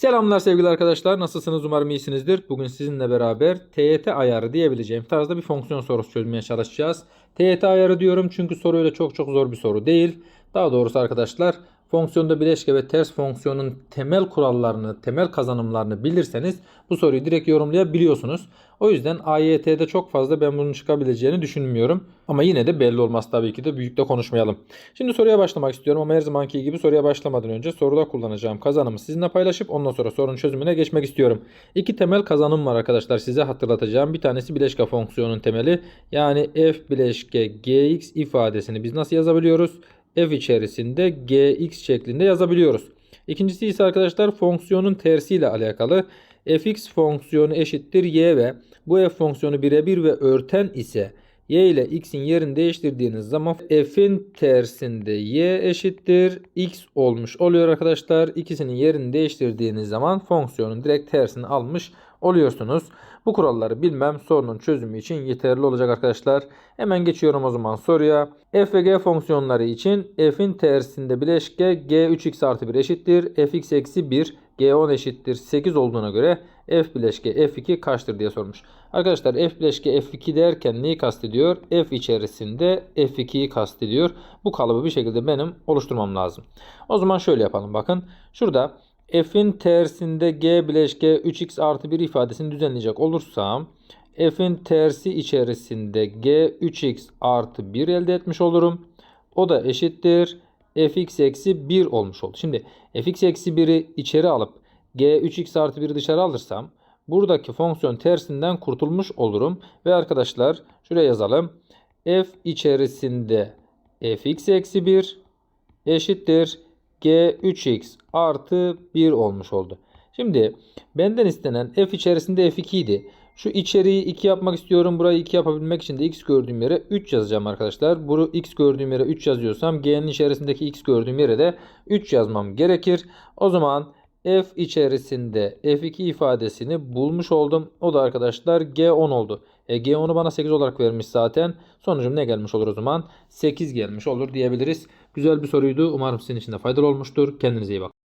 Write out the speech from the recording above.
Selamlar sevgili arkadaşlar. Nasılsınız? Umarım iyisinizdir. Bugün sizinle beraber TYT ayarı diyebileceğim tarzda bir fonksiyon sorusu çözmeye çalışacağız. TYT ayarı diyorum çünkü soru öyle çok çok zor bir soru değil. Daha doğrusu arkadaşlar fonksiyonda bileşke ve ters fonksiyonun temel kurallarını, temel kazanımlarını bilirseniz bu soruyu direkt yorumlayabiliyorsunuz. O yüzden AYT'de çok fazla ben bunun çıkabileceğini düşünmüyorum. Ama yine de belli olmaz tabii ki de büyük de konuşmayalım. Şimdi soruya başlamak istiyorum ama her zamanki gibi soruya başlamadan önce soruda kullanacağım kazanımı sizinle paylaşıp ondan sonra sorunun çözümüne geçmek istiyorum. İki temel kazanım var arkadaşlar size hatırlatacağım. Bir tanesi bileşke fonksiyonun temeli yani f bileşke gx ifadesini biz nasıl yazabiliyoruz? F içerisinde gx şeklinde yazabiliyoruz. İkincisi ise arkadaşlar fonksiyonun tersiyle alakalı. fx fonksiyonu eşittir y ve bu f fonksiyonu birebir ve örten ise y ile x'in yerini değiştirdiğiniz zaman f'in tersinde y eşittir x olmuş oluyor arkadaşlar. İkisinin yerini değiştirdiğiniz zaman fonksiyonun direkt tersini almış oluyorsunuz. Bu kuralları bilmem sorunun çözümü için yeterli olacak arkadaşlar. Hemen geçiyorum o zaman soruya. f ve g fonksiyonları için f'in tersinde bileşke g 3x artı 1 eşittir. fx eksi 1 g10 eşittir 8 olduğuna göre f bileşke f2 kaçtır diye sormuş. Arkadaşlar f bileşke f2 derken neyi kastediyor? f içerisinde f2'yi kastediyor. Bu kalıbı bir şekilde benim oluşturmam lazım. O zaman şöyle yapalım bakın. Şurada f'in tersinde g bileşke 3x artı 1 ifadesini düzenleyecek olursam f'in tersi içerisinde g 3x artı 1 elde etmiş olurum. O da eşittir fx eksi 1 olmuş oldu. Şimdi fx eksi 1'i içeri alıp g 3x artı 1'i dışarı alırsam buradaki fonksiyon tersinden kurtulmuş olurum. Ve arkadaşlar şuraya yazalım. f içerisinde fx eksi 1 eşittir g 3x artı 1 olmuş oldu. Şimdi benden istenen f içerisinde f2 idi. Şu içeriği 2 yapmak istiyorum. Burayı 2 yapabilmek için de x gördüğüm yere 3 yazacağım arkadaşlar. Bunu x gördüğüm yere 3 yazıyorsam g'nin içerisindeki x gördüğüm yere de 3 yazmam gerekir. O zaman f içerisinde f2 ifadesini bulmuş oldum. O da arkadaşlar g10 oldu. E, g10'u bana 8 olarak vermiş zaten. Sonucum ne gelmiş olur o zaman? 8 gelmiş olur diyebiliriz. Güzel bir soruydu. Umarım sizin için de faydalı olmuştur. Kendinize iyi bakın.